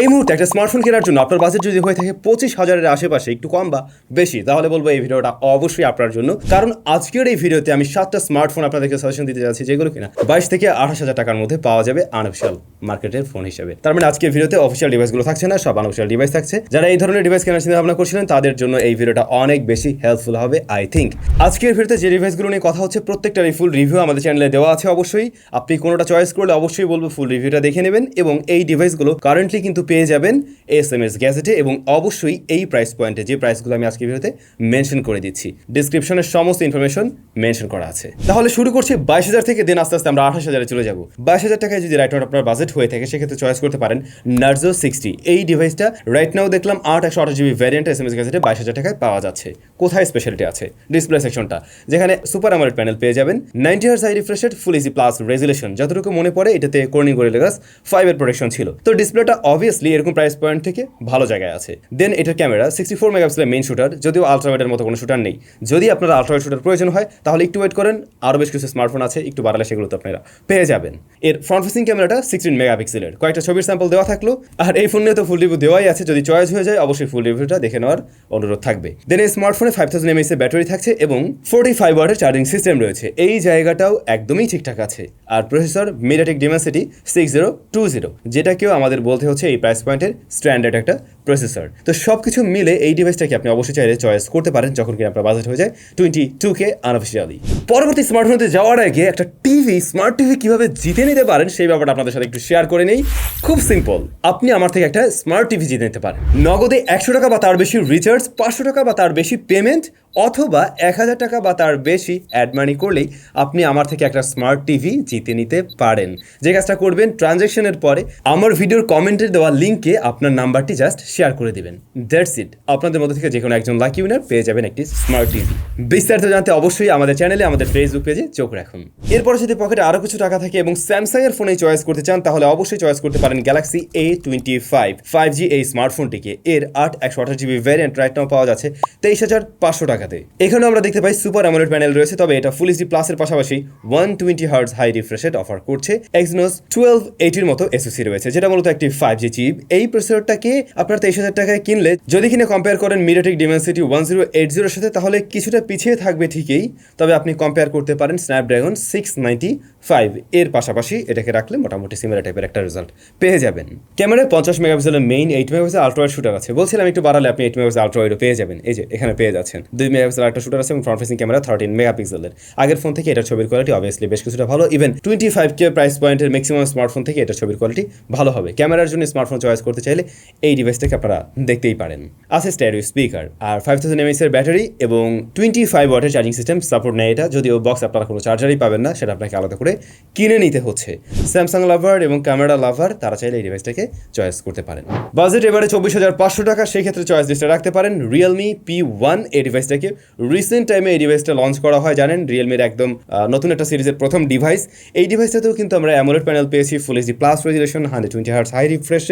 এই মুহূর্তে একটা স্মার্টফোন কেনার জন্য আপনার বাজেট যদি হয়ে থাকে পঁচিশ হাজারের আশেপাশে, একটু কম বা বেশি, তাহলে বলব এই ভিডিওটা অবশ্যই আপনার জন্য। কারণ আজকের এই ভিডিওতে আমি সাতটা স্মার্টফোন আপনাদেরকে সাজেশন দিতে যাচ্ছি, যেগুলো কিনা বাইশ থেকে আঠাশ হাজার টাকার মধ্যে পাওয়া যাবে আনঅফিসিয়াল মার্কেটের ফোন হিসেবে। তার মানে আজকের ভিডিওতে অফিসিয়াল ডিভাইসগুলো থাকছে না, সব আনঅফিসিয়াল ডিভাইস থাকছে। যারা এই ধরনের ডিভাইস কেনার চিন্তা ভাবনা করছিলেন, তাদের জন্য এই ভিডিওটা অনেক বেশি হেল্পফুল হবে আই থিঙ্ক আজকের ভিডিওতে যে ডিভাইসগুলো নিয়ে কথা হচ্ছে, প্রত্যেকটারই ফুল রিভিউ আমাদের চ্যানেলে দেওয়া আছে অবশ্যই। আপনি কোনোটা চয়েস করলে অবশ্যই বলব ফুল রিভিউটা দেখে নেবেন এবং এই ডিভাইসগুলো কারেন্টলি কিন্তু পেয়ে যাবেন এস এম এস গ্যাজেটে এবং অবশ্যই এই প্রাইস পয়েন্টে যে প্রাইসগুলো আমি আজকে ভিডিওতে মেনশন করে দিচ্ছি। ডিসক্রিপশনের সমস্ত ইনফরমেশন মেনশন করা আছে। তাহলে শুরু করছি বাইশ হাজার থেকে দেন আস্তে আস্তে আমরা আঠাশ হাজারে চলে যাব। বাইশ হাজার টাকায় যদি রাইট আপনার বাজেট হয়ে থাকে, সেক্ষেত্রে চয়েস করতে পারেন নার্জো সিক্সটি এই ডিভাইসটা রাইট নাও দেখলাম আট, একশো আঠাশ GB variant S M S গ্যাজেটে বাইশ হাজার টাকায় পাওয়া যাচ্ছে। কোথায় স্পেশালিটি আছে? ডিসপ্লে সেকশনটা যেখানে সুপার আমলেট প্যানেল পেয়ে যাবেন। Ninety hertz high refreshed full HD plus resolution যতটুকু মনে পড়ে, এটাতে কর্নিং গরিলা গ্লাস ফাইভের প্রোটেকশন ছিল। তো ডিসপ্লেটা অবভিয়াসলি এরকম প্রাইস পয়েন্ট থেকে ভালো জায়গায় আছে। দেন এটার ক্যামেরা সিক্সটি ফোর মেগাপিক্সেলের মেন শুটার যদিও আলট্রাওয়েডের মতো কোনো শুটার নেই। যদি আপনার আলট্রাওয়েড শুটার প্রয়োজন হয়, তাহলে একটু ওয়েট করেন, আরও বেশ কিছু স্মার্টফোন আছে, একটু বাড়ালে সেগুলো তো আপনারা পেয়ে যাবেন। এর ফ্রন্ট ফেসিং ক্যামেরাটা সিক্সটিন মেগাপিক্সেলের কয়েকটা ছবির স্যাম্পল দেওয়া থাকল, আর এই ফোন নিয়ে তো ফুল রিভিউ দেওয়াই আছে। যদি চয়েস হয়ে যায়, অবশ্যই ফুল রিভিউটা দেখে নেওয়ার অনুরোধ থাকবে। দেন এই স্মার্টফোনে ফাইভ থাউজেন্ড এমএস এর ব্যাটারি থাকছে এবং ফোর্টি ফাইভ ওয়াটের চার্জিং সিস্টেম রয়েছে। এই জায়গাটাও একদমই ঠিকঠাক আছে। আর processor MediaTek Dimensity six zero two zero যেটাকেও আমাদের বলতে হচ্ছে এই প্রাইস পয়েন্টের স্ট্যান্ডার্ড একটা প্রসেসর তো সব কিছু মিলে এই ডিভাইসটাকে আপনি অবশ্যই চাইলে চয়েস করতে পারেন যখন কি আপনার বাজেট হয়ে যায় টোয়েন্টি টু কে আনঅফিসিয়ালি পরবর্তী স্মার্টফোনতে যাওয়ার আগে একটা টিভি স্মার্ট টিভি কীভাবে জিতে নিতে পারেন সেই ব্যাপারটা আপনাদের সাথে একটু শেয়ার করে নেই। খুব সিম্পল আপনি আমার থেকে একটা স্মার্ট টিভি জিতে নিতে পারেন। নগদে একশো টাকা বা তার বেশি রিচার্জ পাঁচশো টাকা বা তার বেশি পেমেন্ট অথবা এক হাজার টাকা বা তার বেশি অ্যাড মানি করলেই আপনি আমার থেকে একটা স্মার্ট টিভি জিতে নিতে পারেন। যে কাজটা করবেন ট্রানজ্যাকশনের পরে আমার ভিডিওর কমেন্টের দেওয়া লিঙ্কে আপনার নাম্বারটি জাস্ট শেয়ার করে দিবেন। দ্যাটস ইট আপনাদের মধ্যে থেকে যে কোনো একজন লাকি উইনার পেয়ে যাবেন একটি স্মার্ট টিভি বিস্তারিত জানতে অবশ্যই আমাদের চ্যানেলে আমাদের ফেসবুক পেজে চোখ রাখুন। এরপরে যদি পকেটে আরও কিছু টাকা থাকে এবং স্যামসাং এর ফোনে চয়েস করতে চান, তাহলে অবশ্যই চয়েস করতে পারেন Galaxy A twenty five five G এই স্মার্টফোনটিকে এর আট একশো আঠাশ জিবি ভ্যারিয়েন্ট রাইট নাও পাওয়া যাচ্ছে তেইশ হাজার পাঁচশো টাকাতে। এখানে আমরা দেখতে পাই সুপার অ্যামোলেড প্যানেল রয়েছে, তবে এটা ফুল এইচডি প্লাসের পাশাপাশি one twenty hertz high refreshed offer করছে। এক্সনোস টুয়েলভ এইটির মতো এসওসি রয়েছে, যেটা মূলত একটি ফাইভ জি চিপ এই প্রসেসরটাকে আপনার তেইশ হাজার টাকায় কিনলে? যদি কিনে কম্পেয়ার করেন MediaTek Dimensity one zero eight জিরোর সাথে, তাহলে কিছুটা পিছিয়ে থাকবে ঠিকই, তবে আপনি কম্পেয়ার করতে পারেন স্ন্যাপড্রাগন সিক্স নাইনটি ফাইভ এর পাশাপাশি এটাকে রাখলে মোটামুটি সিমিলার টাইপের একটা রেজাল্ট পেয়ে যাবেন। ক্যামেরায় পঞ্চাশ মেগাপিক্সেলের main eight megapixel ultrawide shooter আছে। বলছিলাম একটু বাড়ালে আপনি এইট মেগাপিক্সেল আলট্রাওয়াইডও পেয়ে যাবেন। এই যে, এখানে পেয়ে যাচ্ছেন। দুই মেগাপিক্সেল একটা শুটার আছে এবং ফ্রন্ট ফেসিং ক্যামেরা থার্টিন মেগাপিক্সেলের। আগের ফোন থেকে এটার ছবির কোয়ালিটি অবভিয়াসলি বেশ কিছুটা ভালো। Even twenty five K price পয়েন্টের ম্যাক্সিমাম স্মার্টফোন থেকে এটা ছবির কোয়ালিটি ভালো হবে। ক্যামেরার জন্য স্মার্টফোন চয়েস করতে চাইলে এই ডিভাইসটাকে আপনারা দেখতেই পারেন। আছে স্ট্যারিও স্পিকার আর ফাইভ থাউজেন্ড এমএস এর ব্যাটারি এবং টোয়েন্টি ফাইভ ওয়াটের চার্জিং সিস্টেম সাপোর্ট নেয় এটা। যদিও বক্স আপনারা কোনো চার্জারই পাবেন না, সেটা আপনাকে আলাদা করে কিনে নিতে হচ্ছে। স্যামসাং লাভার এবং ক্যামেরা লাভার তারা চাইলে এই ডিভাইসটাকে চয়েস করতে পারেন। বাজেট এবারে চব্বিশ হাজার পাঁচশো টাকা, সেক্ষেত্রে চয়েস লিস্টে রাখতে পারেন রিয়েলমি পি ওয়ান এই ডিভাইসটাকে রিসেন্ট টাইমে এই ডিভাইসটা লঞ্চ করা হয়, জানেন? রিয়েলমির একদম নতুন একটা সিরিজের প্রথম ডিভাইস এই ডিভাইসটাতেও কিন্তু আমরা অ্যামোলেড প্যানেল পেয়েছি full HD plus resolution hundred twenty hertz high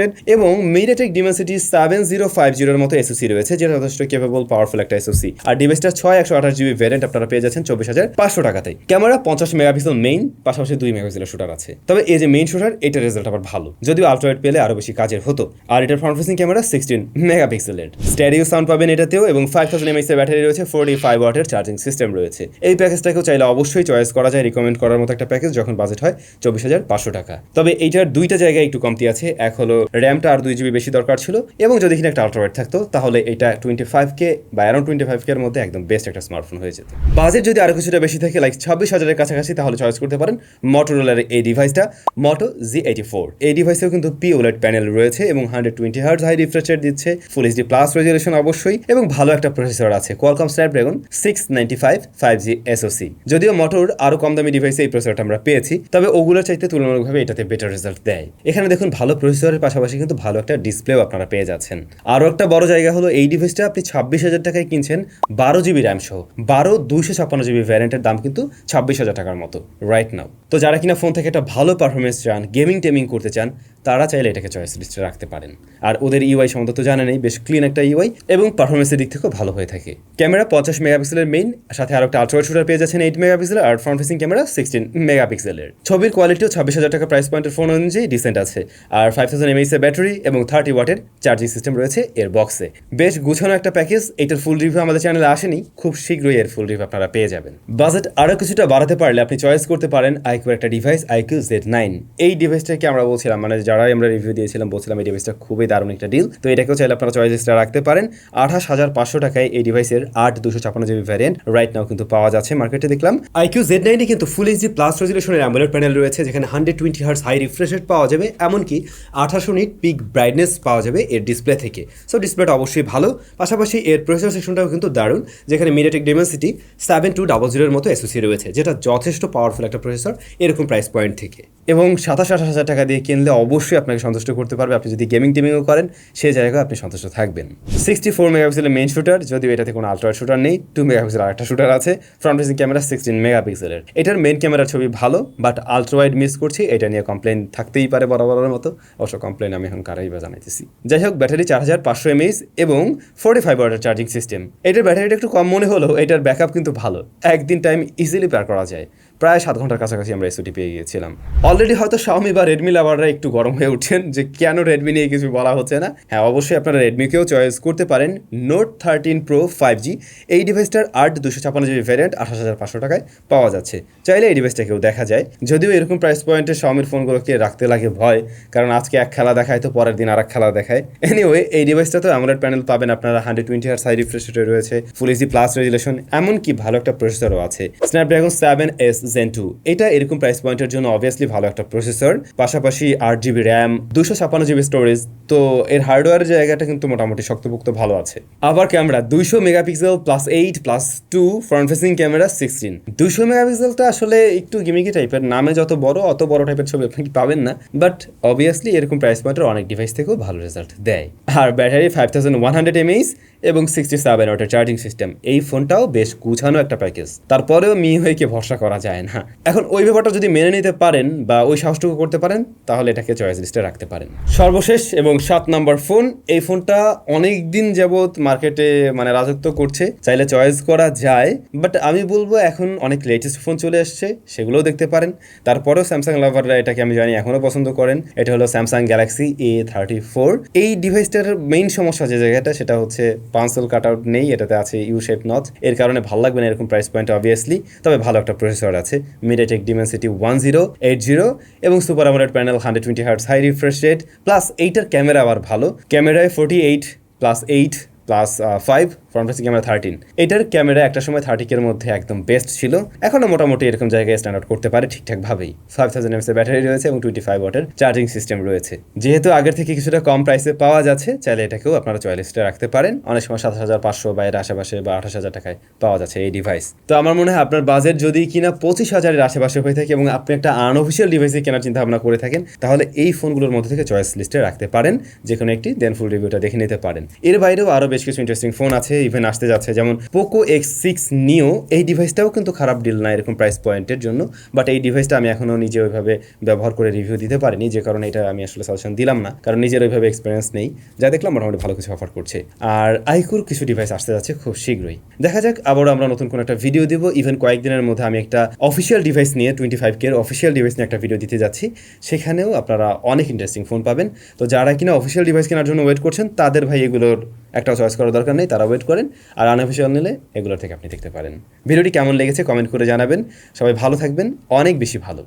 refreshed এবং MediaTek Dimensity seven zero five জিরোর মতো এসওসি রয়েছে, যেটা যথেষ্ট কেপেবল পাওয়ারফুল একটা এসওসি আর ডিভাইসটা ছয় একশো আঠাশ জিবি ভ্যারিয়েন্ট আপনারা পেয়ে যাচ্ছেন চব্বিশ হাজার পাঁচশো টাকাতে ক্যামেরা পঞ্চাশ মেগাপিক্সেল মেইন পাশাপাশি দুই মেগাপিক্সেলের শুটার আছে। তবে এই যে মেইন শুটার এটার রেজাল্ট আবার ভালো। যদিও আলট্রাওয়েড পেলে আরও বেশি কাজের হতো। আর এটার ফ্রন্ট ফেসিং ক্যামেরা সিক্সটিন মেগাপিক্সেলের। স্ট্যারিও সাউন্ড পাবেন এটাতেও এবং ফাইভ থাউজেন্ড এমএস এর ব্যাটারি রয়েছে ফোর্টি ফাইভ ওয়াটের চার্জিং সিস্টেম রয়েছে। এই প্যাকেজটাকেও চাইলে অবশ্যই চয়েস করা যায় রিকমেন্ড করার মতো একটা প্যাকেজ যখন বাজেট হয়, চব্বিশ হাজার পাঁচশো টাকা। তবে এইটার দুইটা জায়গায় একটু কমতি আছে। এক হলো র্যামটা আর দুই জিবি বেশি দরকার ছিল, এবং যদি কিনা একটা আলট্রাওয়েড থাকতো, তাহলে এটা টোয়েন্টি ফাইভ কে বা অ্যারাউন্ড টোয়েন্টি ফাইভ কে এর মধ্যে একদম বেস্ট একটা স্মার্টফোন হয়ে যেত। বাজেট যদি আরও কিছুটা বেশি থাকে লাইক ছাব্বিশ হাজারের কাছাকাছি, তাহলে চয়েস করতে পারেন মটোরোলার এই ডিভাইসটা মটো জি এইটি ফোর এই ডিভাইসেও কিন্তু পি ওলেট প্যানেল রয়েছে, এবং hundred twenty hertz high refresher দিচ্ছে ফুল এইচডি প্লাস রেজুলেশন অবশ্যই, এবং ভালো একটা প্রসেসর আছে Qualcomm Snapdragon six ninety five five G SoC যদিও মোটর আরও কম দামি ডিভাইসে এই প্রসেসরটা আমরা পেয়েছি, তবে ওগুলোর চাইতে তুলনামূলকভাবে এটাতে বেটার রেজাল্ট দেয়। এখানে দেখুন, ভালো প্রসেসরের পাশাপাশি কিন্তু ভালো একটা ডিসপ্লেও আপনারা পেয়ে যাচ্ছেন। আরও একটা বড় জায়গা হলো এই ডিভাইসটা আপনি ছাব্বিশ হাজার টাকায় কিনছেন, বারো জিবি র্যাম সহ। বারো দুইশো ছাপ্পান্ন জিবি ভ্যারিয়েন্টের দাম কিন্তু ছাব্বিশ হাজার টাকার মতো রাইট নাও তো যারা কিনা ফোন থেকে একটা ভালো পারফরমেন্স চান গেমিং টেমিং করতে চান, তারা চাইলে এটাকে চয়েস লিস্টে রাখতে পারেন। আর ওদের ইউআই সম্বন্ধে তো জানেনই বেশ ক্লিন একটা ইউআই এবং পারফরমেন্সের দিক থেকেও ভালো হয়ে থাকে। ক্যামেরা পঞ্চাশ মেগাপিক্সেলের মেইন সাথে আরও একটা আলট্রা শুটার পেয়ে যাচ্ছেন এইট মেগাপিক্সেল আর ফ্রন্ট ফেসিং ক্যামেরা সিক্সটিন মেগাপিক্সেলের। ছবির কোয়ালিটিও ছাব্বিশ হাজার টাকা প্রাইস পয়েন্টের ফোন অনুযায়ী ডিসেন্ট আছে। আর ফাইভ থাউজেন্ড এমএইচ এর ব্যাটারি এবং থার্টি ওয়াটের চার্জিং সিস্টেম রয়েছে এর বক্সে বেশ গুছানো একটা প্যাকেজ এটার ফুল রিভিউ আমাদের চ্যানেলে আসেনি, খুব শীঘ্রই এর ফুল রিভিউ আপনারা পেয়ে যাবেন। বাজেট আরও কিছুটা বাড়াতে পারলে আপনি চয়েস করতে পারেন আইকিউর একটা ডিভাইস আইকিউ জেড নাইন এই ডিভাইসটাকে আমরা বলছিলাম মানে যারাই আমরা রিভিউ দিয়েছিলাম, বলছিলাম এই ডিভাইসটা খুবই দারুণ একটা ডিল তো এটাকেও চাইলে আপনারা চয়েস লিস্টে রাখতে পারেন। আঠাশ হাজার পাঁচশো টাকায় এই ডিভাইসের আট দুশো ছাপান্ন জিবি ভ্যারিয়েন্ট রাইট নাও কিন্তু পাওয়া যাচ্ছে মার্কেটে দেখলাম। আইকিউ জেড নাইনে কিন্তু ফুল এইচডি প্লাস রেজুলেশনের অ্যামোলেড প্যানেল রয়েছে, যেখানে hundred twenty hertz high refresh rate পাওয়া যাবে, এমনকি আঠাশো নিট পিক ব্রাইটনেস পাওয়া যাবে এর ডিসপ্লে থেকে। সো ডিসপ্লেটা অবশ্যই ভালো। পাশাপাশি এর প্রসেসর সেকশনটাও কিন্তু দারুণ, যেখানে MediaTek Dimensity seven two double জিরোর মতো এসোসি রয়েছে, যেটা যথেষ্ট পাওয়ারফুল একটা প্রসেসর এরকম প্রাইস পয়েন্ট থেকে। এবং সাতাশ, আঠাশ হাজার টাকা দিয়ে কিনলে অবশ্যই আপনাকে সন্তুষ্ট করতে পারবে। আপনি যদি গেমিং টেমিংও করেন, সেই জায়গায় আপনি সন্তুষ্ট থাকবেন। সিক্সটি ফোর মেগাপিক্সেলের মেইন শুটার যদিও এটাতে কোনো আলট্রা শুটার নেই টু মেগাপিক্সেল আরেকটা শুটার আছে ফ্রন্ট ফেসিং ক্যামেরা সিক্সটিন মেগাপিক্সেলের এটার মেইন ক্যামেরার ছবি ভালো বাট আলট্রা ওয়াইড মিস করছি, এটা নিয়ে কমপ্লেন থাকতেই পারে বরাবরের মতো। অবশ্য কমপ্লেন আমি এখন কারাই বা জানাইতেছি। যাই হোক ব্যাটারি চার হাজার পাঁচশো এমএইচ এবং ফোর্টি ফাইভ ওয়াটার চার্জিং সিস্টেম এটার ব্যাটারিটা একটু কম মনে হলেও, এটার ব্যাকআপ কিন্তু ভালো। একদিন টাইম ইজিলি পার করা যায়। প্রায় সাত ঘণ্টার কাছাকাছি আমরা এসওটি পেয়ে গিয়েছিলাম। অলরেডি হয়তো শাওমি বা রেডমি লাভাররা একটু গরম হয়ে উঠছেন যে কেন রেডমি নিয়ে কিছু বলা হচ্ছে না। হ্যাঁ অবশ্যই আপনারা রেডমিকেও চয়েস করতে পারেন। Note thirteen pro five G এই ডিভাইসটার আট দুশো ছাপান্ন জিবি ভ্যারিয়েন্ট আঠাশ হাজার পাঁচশো টাকায় পাওয়া যাচ্ছে। চাইলে এই ডিভাইসটাকেও দেখা যায়। যদিও এরকম প্রাইস পয়েন্টে শাওমির ফোনগুলোকে রাখতে লাগে ভয়, কারণ আজকে এক খেলা দেখায় তো পরের দিন আর এক খেলা দেখায়। এনিওয়ে এই ডিভাইসটা তো অ্যামোলেড প্যানেল পাবেন আপনারা হান্ড্রেড টোয়েন্টি হার সাই রিফ্রেশ রয়েছে ফুল এইচডি প্লাস রেজুলেশন এমনকি ভালো একটা প্রসেসরও আছে। Snapdragon seven S Gen two এটা এরকম প্রাইস পয়েন্টের জন্য অবভিয়াসলি ভালো একটা প্রসেসর পাশাপাশি আট জিবি র্যাম দুশো ছাপান্ন জিবি স্টোরেজ তো এর হার্ডওয়্যারের জায়গাটা কিন্তু মোটামুটি শক্তপোক্ত ভালো আছে। আবার ক্যামেরা দুইশো megapixel plus eight plus two front facing camera sixteen দুশো মেগাপিক্সেলটা আসলে একটু গিমিকি টাইপের নামে যত বড়, অত বড় টাইপের ছবি আপনি পাবেন না বাট অবভিয়াসলি এরকম প্রাইস পয়েন্টের অনেক ডিভাইস থেকেও ভালো রেজাল্ট দেয়। আর battery five thousand one hundred mAh এবং সিক্সটি সেভেন ওয়াটের চার্জিং সিস্টেম এই ফোনটাও বেশ গুছানো একটা প্যাকেজ তারপরেও মি হয়েকে ভরসা করা যায় না। এখন ওই ব্যাপারটা যদি মেনে নিতে পারেন বা ওই সাহসটুকু করতে পারেন, তাহলে এটাকে চয়েস লিস্টে রাখতে পারেন। সর্বশেষ এবং সাত নম্বর ফোন এই ফোনটা অনেক দিন যাবৎ মার্কেটে মানে রাজত্ব করছে। চাইলে চয়েস করা যায় বাট আমি বলব এখন অনেক লেটেস্ট ফোন চলে আসছে সেগুলোও দেখতে পারেন। তারপরেও স্যামসাং লাভাররা এটাকে আমি জানি এখনও পছন্দ করেন। এটা হলো Samsung Galaxy A thirty four এই ডিভাইসটার মেইন সমস্যা যে জায়গাটা, সেটা হচ্ছে পাঁচল কাট আউট নেই, এটাতে আছে ইউ শেপ নচ এর কারণে ভালো লাগবে না এরকম প্রাইস পয়েন্ট অবভিয়াসলি তবে ভালো একটা প্রসেসর আছে MediaTek Dimensity one zero eight zero এবং super AMOLED panel hundred twenty hertz high refresh rate plus এইটার ক্যামেরা আবার ভালো। ক্যামেরায় forty eight plus eight plus five front facing camera thirteen এটার ক্যামেরা একটা সময় থার্টিকের মধ্যে একদম বেস্ট ছিল। এখনও মোটামুটি এরকম জায়গায় স্ট্যান্ড আউট করতে পারে ঠিকঠাকভাবেই ফাইভ থাউজেন্ড এমসের ব্যাটারি রয়েছে এবং টোয়েন্টি ফাইভ ওয়াটের চার্জিং সিস্টেম রয়েছে। যেহেতু আগের থেকে কিছুটা কম প্রাইসে পাওয়া যাচ্ছে, চাইলে এটাকেও আপনারা চয়েলিস্টে রাখতে পারেন। অনেক সময় সাত হাজার পাঁচশো বা এর আশেপাশে বা আঠাশ হাজার টাকায় পাওয়া যাচ্ছে এই ডিভাইস তো আমার মনে হয় আপনার বাজেট যদি কিনা পঁচিশ হাজারের আশেপাশে হয়ে থাকে এবং আপনি একটা আনঅফিসিয়াল ডিভাইসে কেনার চিন্তা ভাবনা করে থাকেন, তাহলে এই ফোনগুলোর মধ্যে থেকে চয়েস লিস্টে রাখতে পারেন। যে কোনো একটি দেন ফুল রিভিউটা দেখে নিতে পারেন। এর বাইরেও আরও বেশ কিছু ইন্টারেস্টিং ফোন আছে ইভেন আসতে যাচ্ছে। যেমন পোকো এক্স সিক্স নিও এই ডিভাইসটাও কিন্তু খারাপ ডিল না এরকম প্রাইস পয়েন্টের জন্য বাট এই ডিভাইসটা আমি এখনও নিজে ওইভাবে ব্যবহার করে রিভিউ দিতে পারিনি, যে কারণে এটা আমি আসলে সাজেশন দিলাম না, কারণ নিজের ওইভাবে এক্সপিরিয়েন্স নেই। যা দেখলাম মোটামুটি ভালো কিছু অফার করছে। আর আইকুর কিছু ডিভাইস আসতে যাচ্ছে খুব শীঘ্রই। দেখা যাক, আবারও আমরা নতুন কোনো একটা ভিডিও দিব। ইভেন কয়েকদিনের মধ্যে আমি একটা অফিসিয়াল ডিভাইস নিয়ে টোয়েন্টি ফাইভ কের অফিসিয়াল ডিভাইস নিয়ে একটা ভিডিও দিতে যাচ্ছি। সেখানেও আপনারা অনেক ইন্টারেস্টিং ফোন পাবেন। তো যারা কিনা অফিসিয়াল ডিভাইস কেনার জন্য ওয়েট করছেন, তাদের ভাই এগুলোর একটা চয়েস করার দরকার নেই তারা ওয়েট করেন। আর আনঅফিসিয়াল নিলে এগুলোর থেকে আপনি দেখতে পারেন। ভিডিওটি কেমন লেগেছে কমেন্ট করে জানাবেন। সবাই ভালো থাকবেন, অনেক বেশি ভালো।